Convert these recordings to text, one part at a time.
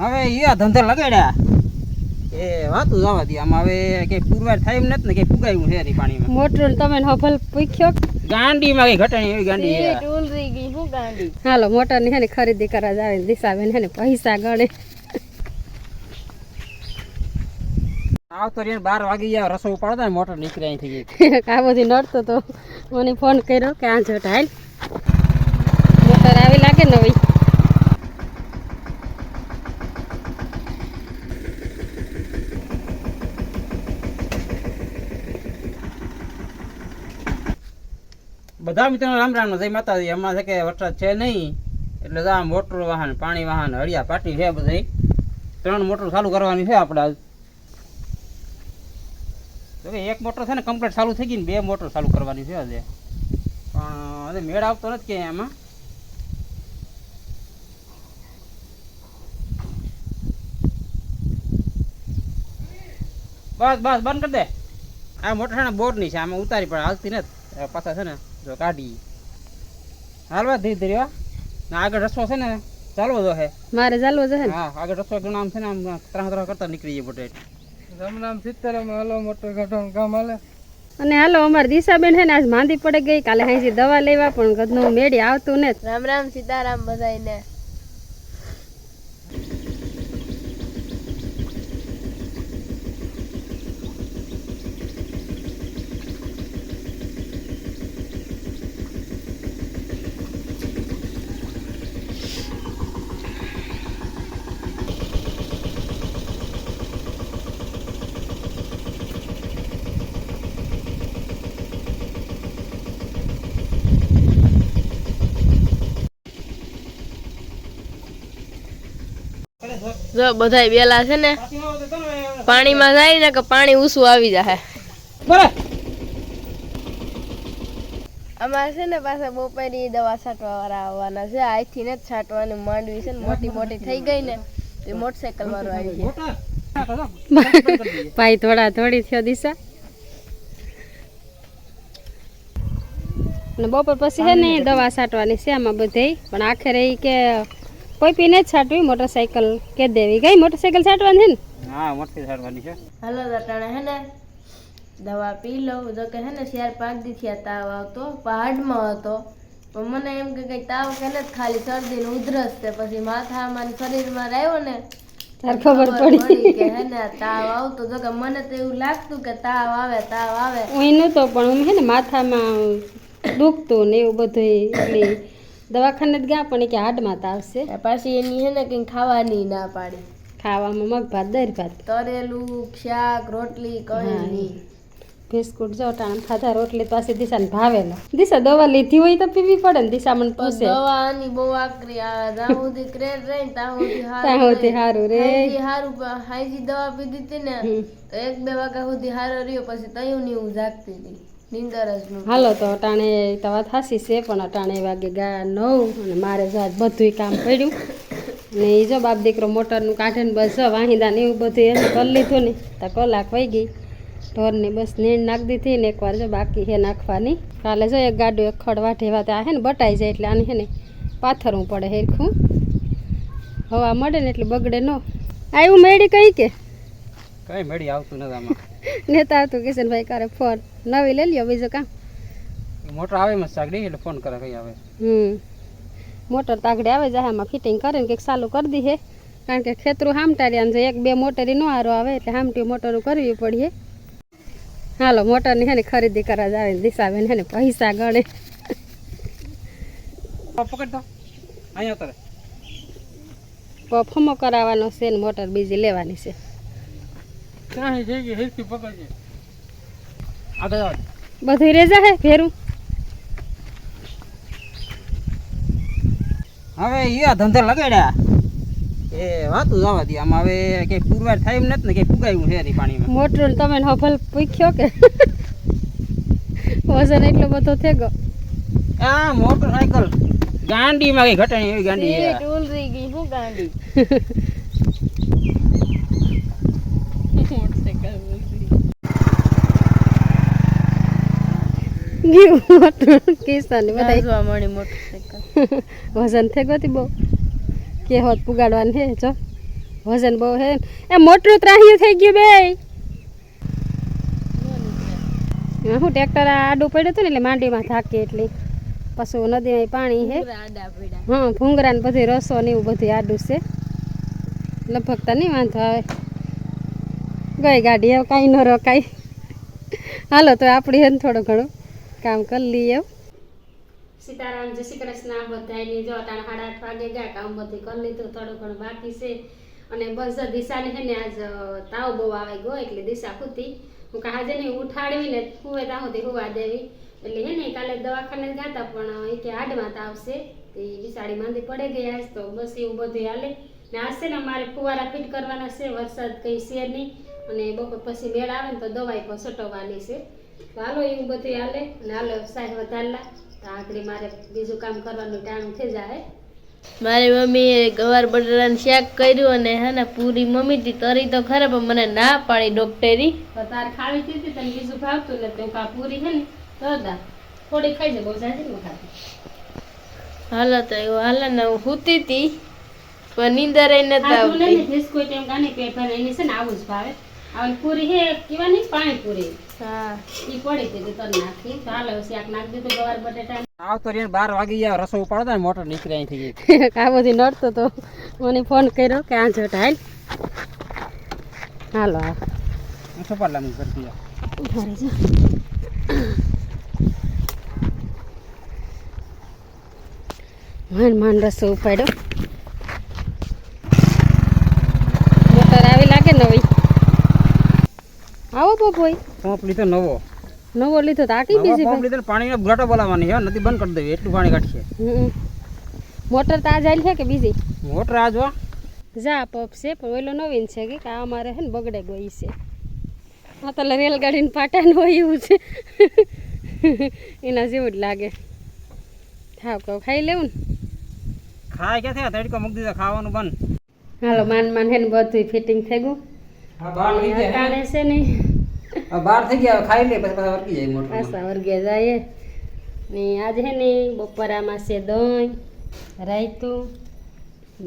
હવે યા ધંધા લગાડ્યા. એ વાતું જવા દે. આમાં હવે કે પુરવાર થાય એમ નથી ને કે ફુગાયું છે પાણીમાં. મોટર તમે હફલ પૂછ્યો? ગાંડીમાં કઈ ઘટણી એવી ગાંડી છે. ઉલરી ગઈ હું ગાંડી? હાલો મોટરની હે ને ખરીદી કરવા જાવે ને દિશાબેન હે ને પૈસા ગણે. આવતો રે બાર વાગી ગયા રસો ઉપાડતા ને મોટર નીકળે અહીંથી ગઈ. આ બધી નડતો તો મને ફોન કર્યો કે આ જોટ હાલ. મોટર આવી લાગે ને ભાઈ બધા મિત્રો રામ રામ જય માતાજી. એમાં છે કે વરસાદ છે નહીં, એટલે આ મોટર વાહન, પાણી વાહન, હળિયા પાટી છે બધી. ત્રણ મોટર ચાલુ કરવાની છે આપણે તો કે એક મોટર છે ને કમ્પ્લીટ ચાલુ થઈ ગઈ ને બે મોટર ચાલુ કરવાની છે આજે. પણ હજે મેળ આવતો નથી કે એમાં બસ બસ, બંધ કરી દે. આ મોટર છે ને બોરની છે, આમાં ઉતારી પણ હાલતી નથી. પાછા છે ને જો કાઢી. હાલવા ધીરે ધીરે ના આગળ રસ્તો છે ને ચાલવો જો હે. મારે ચાલવો છે ને? હા આગળ રસ્તો એકદમ આમ છે ને આમ ત્રણ ત્રણ કરતા નીકળી જાય બોટે રામ રામ સીતારામ હલો મોટો કાઢવાનું કામ હાલે. અને હાલો અમારી દિશાબેન છે ને આજ માંદી પડી ગઈ. કાલે હાંસી દવા લેવા પણ ગદનું મેળી આવતું ને રામ રામ સીતારામ બધાયને. જો બધાય બેલા છે ને પાણીમાં જાય ને કે પાણી ઊસું આવી જાય અમારે છે ને પાછા બપોરી દવા છાંટવા વાળા આવવાના છે. આજથી ને જ છાંટવાની માંડવી છે ને મોટી મોટી થઈ ગઈ ને તે મોટરસાયકલ વાળો આવી ગયા. ભાઈ થોડા થોડી થયો દિશા. અને બપોર પછી છે ને દવા છાંટવાની છે આમાં બધે પણ આખરે ઈ કે પૈપી ને જ છાંટવી મોટરસાઇકલ કે દેવી. ગઈ મોટરસાઇકલ છાંટવાની છે ને? હા મોટરસાઇકલ સારવાની છે. હલો દટાણા હે ને દવા પી લઉં. જો કે હે ને શિયાર પાંચ દી થયા તાવ આવતો પહાડમાં હતો. પણ મને એમ કે કઈ તાવ કે ને ખાલી શરદી ને ઉધરસ તે પછી માથામાં શરીરમાં રહ્યો ને તાર ખબર પડી કે હે ને તાવ આવતો. જો કે મને તો એવું લાગતું કે તાવ આવે તાવ આવે. હું નતો પણ હું હે ને માથામાં દુખતું ને એવું બધું એટલે દવાખાને જ ગયા પણ ઈ કે હાડમાં આવશે. પાછી એની હે ને કઈ ખાવાની ના પાડી. ખાવામાં મગ ભાત દર ભાત. તરેલું શાક રોટલી કઈ નહીં. બિસ્કુટ જો ટાણ ખાધા રોટલી પાછી દિશાને ભાવેલો. દિશા દવા લીધી હોય તો પીવી પડે ને દિશા મને પૂછે. દવાની બહુ આકરી. આ જ્યાં સુધી ક્રેડ રહી ત્યાં સુધી ત્યાં સુધી હારું રે હારું હાઈજી દવા પીધી હતી ને તો એક બે વાગ્યા સુધી હારો રહ્યો પછી તયું ની હું જાગતી હતી. હાલો, તો અટાણે તો વાત હાસી છે, પણ અટાણે વાગે ગા નવ અને મારે જો આજ બધુંય કામ પડ્યું. ને એ જો બાપ દીકરો મોટરનું કાઢે બસ વાહિંદા ને એવું બધું એને કરી લીધું ને, તો કલાક વહી ગઈ. ઢોરને બસ નીણ નાખી દીધી ને એકવાર જો બાકી હે નાખવાની. કાલે જો એક ગાડું, એક ખડવા વાઢેવા ત્યાં હે ને બટાઈ જાય એટલે આને હે ને પાથરવું પડે હેરખું હવા મળે ને એટલે બગડે ન. આવ્યું મેળી કઈ કે? કઈ મેળી આવતું નથી આમાં. નેતા હતું કિશનભાઈ કરે ફોન નવી લઈ લ્યો બીજું કામ મોટર આવે મસ્ત સાગડી એટલે ફોન કરે કઈ આવે. હમ. મોટર તાગડે આવે જાય આમાં ફિટિંગ કરે ને કંઈક ચાલુ કરી દીધે કારણ કે ખેતરું હામટાર્યા છે એક બે મોટરી નો હારો આવે એટલે હામટી મોટરું કરવી પડીએ હાલો મોટરની હે ને ખરીદી કરવા જાવે દિશાબેન હે ને પૈસા ગણે. પકડ તો. અહીંયા ઉતરે. ફમો કરાવવાનો છે ને મોટર બીજી લેવાની છે. ક્યાં જઈ ગઈ હિરકી પકડજે. આગળ આવ બધું રેજા હે ફેરું હવે ઈયા ધંધા લગાડ્યા. એ વાતું જવા દે આમાં હવે કે પુરવાર થાય એમ નથી ને કે ફુગાયું છે નહીં પાણીમાં. મોટર તમે હફલ પૂખ્યો કે? વજન એટલો બધો થઈ ગયો. આ મોટરસાયકલ ગાંડીમાં કઈ ઘટણી એવી ગાંડી એ ટૂલ રહી ગઈ હું ગાંડી? ગયું બધા મળી વજન થઈ ગયો બહુ. કે હોત પુગાડવાનું હે જો. વજન બહુ હે. એ મોટું ત્રાહ્યું થઈ ગયું બે હું ટ્રેક્ટર આડું પડ્યું હતું ને એટલે માંડીમાં થાકી એટલી. પશુ નદીમાં પાણી હે. હા ભૂંગરા ને બધી રસો ને એવું બધું આડું છે. લગભગ તો નહીં વાંધો આવે. ગઈ ગાડી હવે કાંઈ ન રોકાય. હાલો તો આપણી હે ને થોડું ઘણું. કામ કરી લઈએ સીતારામ, જય શ્રી કૃષ્ણ. બધાની જો અટાણ સાડા આઠ વાગે ગયા, કામ બધું કરી લીધું, થોડું ઘણું બાકી છે. અને બસ જો દિશાને હે ને આજ તાવ બહુ આવે ગયો, એટલે દિશા ખૂતી. હું કહા, આજે નહીં, ઉઠાડવીને હુવે ત્યાં સુધી હુવા દેવી. એટલે હે ને, કાલે દવાખાને જ હતા પણ એ કે હાડમાં તાવ છે. તે બિસાડી માંદી પડે આજ, તો બસ એવું બધું હાલે. ને આજ છે ને મારે ફુવારા ફિટ કરવાના છે, વરસાદ કંઈ છે નહીં. અને બપોર પછી મેળ આવે ને, તો દવાઈ પણ સટવવાની છે. તો હાલો એવું બધું હાલે અને હાલો સાહેબ વધારલા. તો આગળ મારે બીજું કામ કરવાનું ટાણું થઈ જાય. મારી મમ્મીએ ગવાર બટાટાનું શાક કર્યું અને હે ને પૂરી મમ્મી હતી તરી તો ખરા પણ મને ના પાડી ડોક્ટરી. તારે ખાવી હતી તને બીજું ભાવતું એટલે તું કા પૂરી છે ને તો થોડી ખાઈ જાય બહુ જાજી ન ખાતી. હાલો તો એવું હાલો ને હું સૂતી હતી પણ નીંદર નથી આવતી. બિસ્કુટ એમ કાને પેટ ભરે એની છે ને આવું જ ભાવે. આ પૂરી હે કેવા નહીં પાણી પૂરી. હા. ઈ પડી હતી તો નાખી. તો હાલો શાક નાખી દીધું ગવાર બટેટા આવતો રહ્યા બાર વાગી ગયા રસો ઉપાડતા ને મોટર નીકળી અહીંથી ગઈ બધી નડતો તો મને ફોન કર્યો કે આ જટ હાલ. હાલો આ હું સપાટલા મૂકી કરતી જા. ઊભા રહેજો. માંડ માંડ રસો ઉપાડ્યો મોટર આવી લાગે નવી આવો હોય પંપ લીધો નવો. નવો લીધો તો આકી બીજી પંપ લીધો પાણી ઘટો બોલાવવાની હે નથી બંધ કરી દેવી એટલું પાણી કાઢશે મોટર તો આ જાય છે કે બીજી? મોટર આ જો જા પપ છે પણ ઓલો નવીન છે કે આ અમારે હે ને બગડે ગઈ છે. આ તો રેલગાડીને પાટાનું હોય એવું છે. એના જેવું જ લાગે. થાવ કહું ખાઈ લેવું ને? ખાય કે થયા તડકો મૂકી દીધો ખાવાનું બંધ. હાલો માન માન હે ને બધું ફિટિંગ થઈ ગયું. હા. છે ને બહાર થઈ ગયા ખાઈ લે, પછી પાછા વર્ગી જાય મોટર પાછા વર્ગે જાય. ને આજે હે ને બપોરામાં છે દહીં, રાયતું,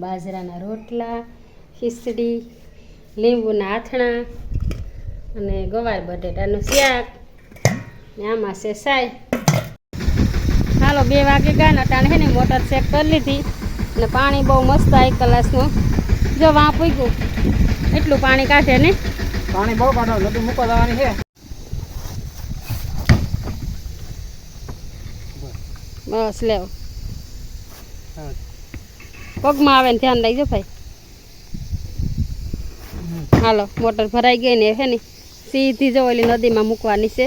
બાજરાના રોટલા, ખીચડી, લીંબુના આથણા અને ગવાર બટેટાનું શાક. ને આમાં છે સાય હાલો, બે વાગે ગયા ને ટાણે ને મોટર ચેક કરી લીધી અને પાણી બહુ મસ્ત એક કલાસનું. જો વાં પૂગ્યું, એટલું પાણી કાઢે ને. પાણી બહુ કાઢો નદી મૂકવા જવાની છે. બસ લેવ. પગમાં આવે ને ધ્યાન રાખજો ભાઈ. હાલો મોટર ભરાઈ ગઈ ને હે ને સીધી જો ઓલી નદીમાં મૂકવાની છે.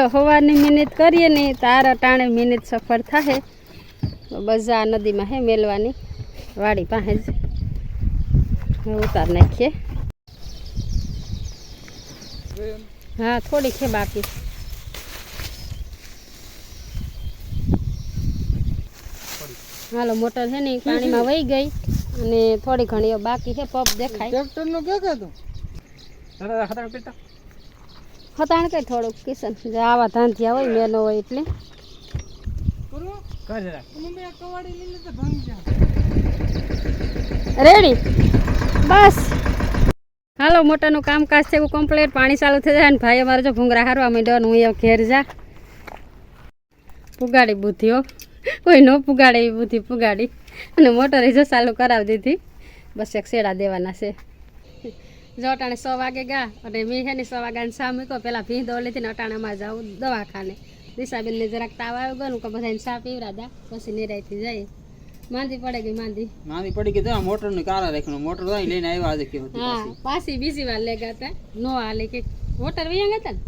હાલો સવારની મહેનત કરીએ ને, તાર અટાણે મિનિટ સફળ થાય બજા નદીમાં હે મેલવાની વાડી પાસે જ. ઉતાર નાખીએ. હા, થોડીક છે બાકી. હાલો, મોટર છે ને, પાણીમાં વહી ગઈ અને થોડી ઘણી બાકી છે પપ દેખાય. કહેતું દાદા ખતરનાક પીતા હતાણ કઈ થોડુંક કિશન. જે આવા ધાંધિયા હોય મેનો હોય એટલે. રેડી બસ. હાલો મોટાનું કામકાજ છે એવું કમ્પ્લીટ પાણી ચાલુ થઈ જાય ને ભાઈ અમારે જો ભૂંગરા હારવા માંડ્યો ને હું એ ઘેર જા. પુગાડી બુદ્ધિઓ કોઈ ન પુગાડે એવી બુદ્ધિ પુગાડી. અને મોટર જો ચાલુ કરાવી દીધી. બસ એક શેડા દેવાના છે. જો અટાણે સો વાગે ગયા અને મેં છે ને સો વાગ્યાને સા મૂક્યો પેલા ભીં દો લીધી ને અટાણામાં જાઉં દવાખાને. દિશાબેનને જરાક તાવ આવ્યો ગયો ને કે બધાને સા પીવરાદા પછી નિરાયથી જાય માંદી પડે ગઈ માંદી? માંદી પડી ગઈ તો મોટરની કારા રાખવાનું મોટર તો લઈને આવ્યા આજે કેવું હતું હા પાછી. બીજી વાર લે ગયા હતા. નો હાલે કે મોટર વૈયા ગયા હતા ને?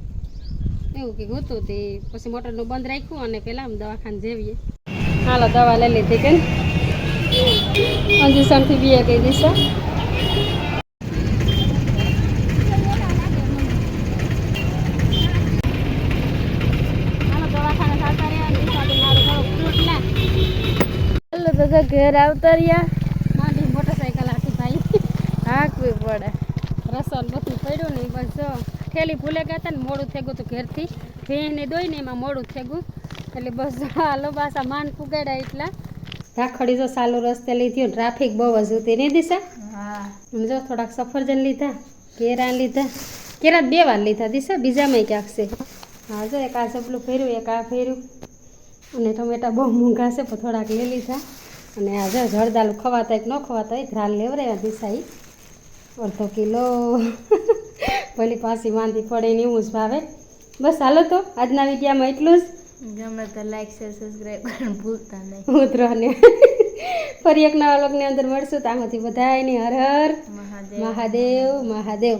એવું કે હતું તે. પછી મોટરનું બંધ રાખ્યું અને પેલા આમ દવાખાને જેવીએ. હાલો દવા લઈ લીધી કે અંજુસમથી બીએ કઈ દિશા? તો ઘેર આવતા રહ્યા. માંડી મોટરસાઇકલ હતી ભાઈ. હાંકવી પડે. રસોન બધું પડ્યું ને બસ જો થેલી ભૂલે ગયા હતા ને મોડું થઈ ગયું હતું ઘેરથી. ભેંને દોઈ ને એમાં મોડું થઈ ગયું. એટલે બસ હાલો પાછા માન પુગાડ્યા એટલા. રાખડી જો સાલો રસ્તે લીધી ટ્રાફિક બહુ જ હતી નહીં દિશા? જો થોડાક સફરજન લીધા કેરા લીધા. કેરા બે વાર લીધા દિશા બીજામાં ક્યાંક છે. હા જો એક આ ચપલું ફેર્યું એક આ ફેર્યું અને ટમેટા બહુ મોંઘા છે પણ થોડાક લઈ લીધા. અને આજે જળદાલું ખવાતા એક ન ખવાતા હોય ઘ્રાલ લેવરાય દિશાઈ અડધો કિલો. ભલી પાછી માંદી પડે ને એવું જ ભાવે. બસ હાલો તો આજના વિડીયામાં એટલું જ. ગમે તો લાઈક શેર સબસ્ક્રાઈબ કરવાનું ભૂલતા નહીં. ઉતરવાને ફરી એક નવા લોકની અંદર મળશું. ત્યાં સુધી બધાયની હર હર. મહાદેવ. મહાદેવ મહાદેવ.